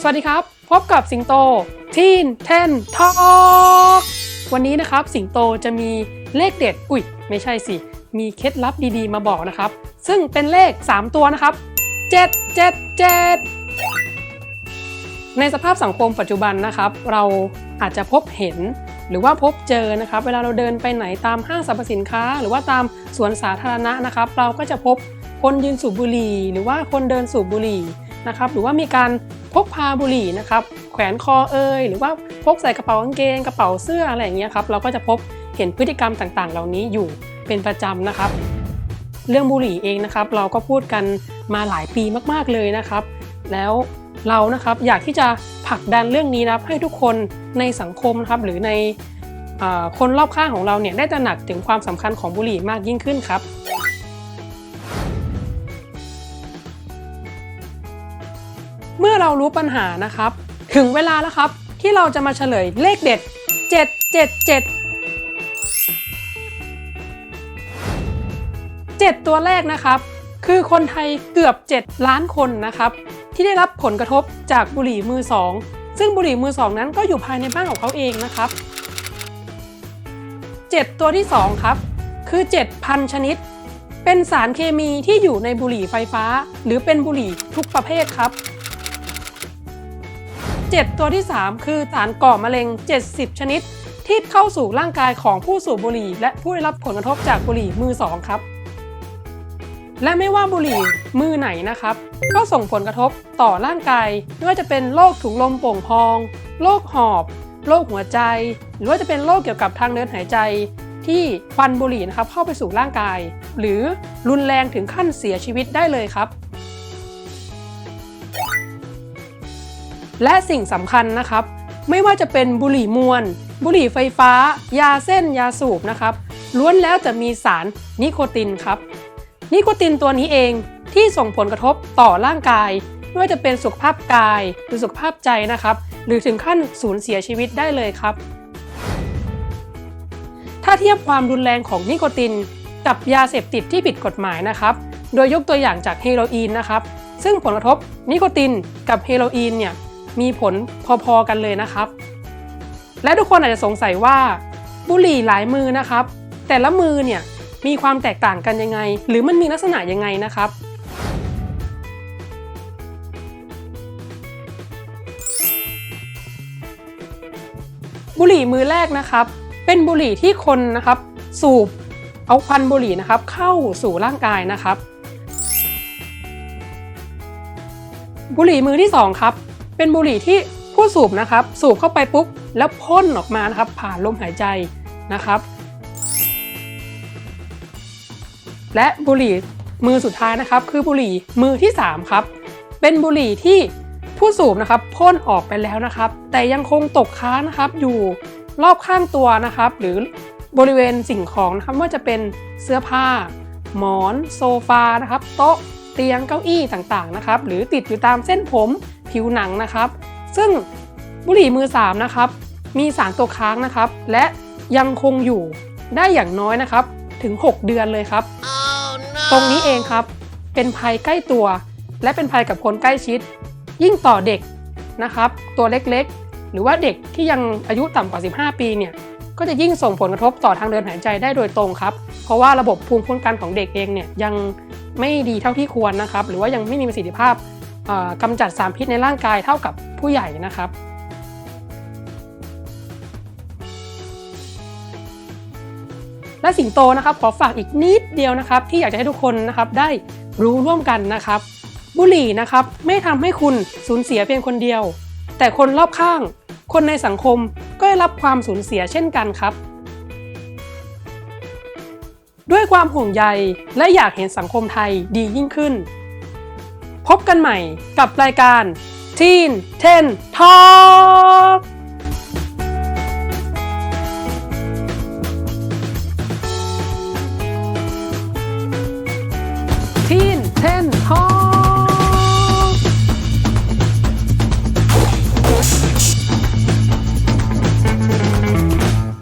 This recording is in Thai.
สวัสดีครับ พบกับสิงโตทีนเทนทอ k วันนี้นะครับสิงโตจะมีเลขเด็ดอุ๊ย ไม่ใช่สิ มีเคล็ดลับดีๆ มาบอกนะครับ ซึ่งเป็นเลข 3 ตัวนะครับ 7 7 7 ในสภาพสังคมปัจจุบันนะครับ เราอาจจะพบเห็นหรือว่าพบเจอนะครับ เวลาเราเดินไปไหนตามห้างสรรพสินค้า หรือว่าตามสวนสาธารณะนะครับ เราก็จะพบคนยืนสูบบุหรี่ หรือว่าคนเดินสูบบุหรี่นะครับ หรือว่ามีการ พกพาบุหรี่นะครับแขวนคอเอยหรือว่าพกใส่กระเป๋ากางเกงกระเป๋าเสื้ออะไรอย่างเงี้ยครับเราก็จะพบเห็นพฤติกรรมต่างๆ เหล่านี้อยู่เป็นประจำนะครับ เรื่องบุหรี่เองนะครับ เราก็พูดกันมาหลายปีมากๆเลยนะครับ แล้วเรานะครับอยากที่จะผลักดันเรื่องนี้นะครับให้ทุกคนในสังคมนะครับหรือในอคนรอบข้างของเราเนี่ยได้ตระหนักถึงความสำคัญของบุหรี่มากยิ่งขึ้นครับ เมื่อเรารู้ปัญหานะครับ ถึงเวลาแล้วครับ ที่เราจะมาเฉลยเลขเด็ด 777 7 ตัวแรกนะครับ คือคนไทยเกือบ 7 ล้านคนนะครับ ที่ได้รับผลกระทบจากบุหรี่มือสองซึ่งบุหรี่มือสองนั้นก็อยู่ภายในบ้านของเขาเองนะครับ 7 ตัวที่ 2 ครับ คือ 7,000 ชนิด เป็นสารเคมีที่อยู่ในบุหรี่ไฟฟ้า หรือเป็นบุหรี่ทุกประเภทครับ 7 ตัวที่ 3 คือสารก่อมะเร็ง 70 ชนิด ที่เข้าสู่ร่างกายของผู้สูบบุหรี่ และผู้ได้รับผลกระทบจากบุหรี่มือสองครับ และไม่ว่าบุหรี่มือไหนนะครับ ก็ส่งผลกระทบต่อร่างกายไม่ว่าจะเป็นโรคถุงลมโป่งพอง โรคหอบ โรคหัวใจ หรือว่าจะเป็นโรคเกี่ยวกับทางเดินหายใจที่ควันบุหรี่นะครับเข้าไปสู่ร่างกาย หรือรุนแรงถึงขั้นเสียชีวิตได้เลยครับ และสิ่งสำคัญนะครับ ไม่ว่าจะเป็นบุหรี่มวลบุหรี่ไฟฟ้า ยาเส้นยาสูบนะครับ ล้วนแล้วจะมีสารนิโคตินครับ นิโคตินตัวนี้เองที่ส่งผลกระทบต่อร่างกาย ไม่ว่าจะเป็นสุขภาพกายหรือสุขภาพใจนะครับ หรือถึงขั้นสูญเสียชีวิตได้เลยครับ ถ้าเทียบความรุนแรงของนิโคตินกับยาเสพติดที่ผิดกฎหมายนะครับ โดยยกตัวอย่างจากเฮโรอีนนะครับ ซึ่งผลกระทบนิโคตินกับเฮโรอีนเนี่ย มีผลพอๆกันเลยนะครับ และทุกคนอาจจะสงสัยว่าบุหรี่หลายมือนะครับ แต่ละมือเนี่ยมีความแตกต่างกันยังไง หรือมันมีลักษณะยังไงนะครับ บุหรี่มือแรกนะครับ เป็นบุหรี่ที่คนนะครับสูบเอาควันบุหรี่นะครับเข้าสู่ร่างกายนะครับ บุหรี่มือที่สองครับ เป็นบุหรี่ที่ผู้สูบนะครับ สูบเข้าไปปุ๊บ แล้วพ่นออกมานะครับ ผ่านลมหายใจนะครับ และบุหรี่มือสุดท้ายนะครับ คือบุหรี่มือที่ 3 ครับ เป็นบุหรี่ที่ผู้สูบนะครับพ่นออกไปแล้วนะครับ แต่ยังคงตกค้างนะครับ อยู่รอบข้างตัวนะครับ หรือบริเวณสิ่งของนะครับว่าจะเป็นเสื้อผ้า หมอน โซฟานะครับ โต๊ะเตียงเก้าอี้ต่างๆนะครับ หรือติดอยู่ตามเส้นผม ผิวหนังนะครับ ซึ่งบุหรี่มือ3นะครับมีสารตกค้างนะครับ และยังคงอยู่ได้อย่างน้อยนะครับถึง 6 เดือนเลยครับตรงนี้เองครับเป็นภัยใกล้ตัว และเป็นภัยกับคนใกล้ชิด ยิ่งต่อเด็กนะครับ ตัวเล็กๆ หรือว่าเด็กที่ยังอายุต่ำกว่า 15 ปีเนี่ยก็จะยิ่งส่งผลกระทบต่อทางเดินหายใจได้โดยตรงครับ เพราะว่าระบบภูมิคุ้มกันของเด็กเองเนี่ยยังไม่ดีเท่าที่ควรนะครับ หรือว่ายังไม่มีประสิทธิภาพเอ่อ กำจัดสารพิษในร่างกายเท่ากับผู้ใหญ่นะครับ และสิงโตนะครับขอฝากอีกนิดเดียวนะครับ ที่อยากจะให้ทุกคนนะครับได้รู้ร่วมกันนะครับ บุหรี่นะครับไม่ทำให้คุณสูญเสียเพียงคนเดียว แต่คนรอบข้าง คนในสังคมก็ได้รับความสูญเสียเช่นกันครับด้วยความห่วงใยและอยากเห็นสังคมไทยดียิ่งขึ้น พบกันใหม่กับรายการ Teen Ten Talk Teen Ten Talk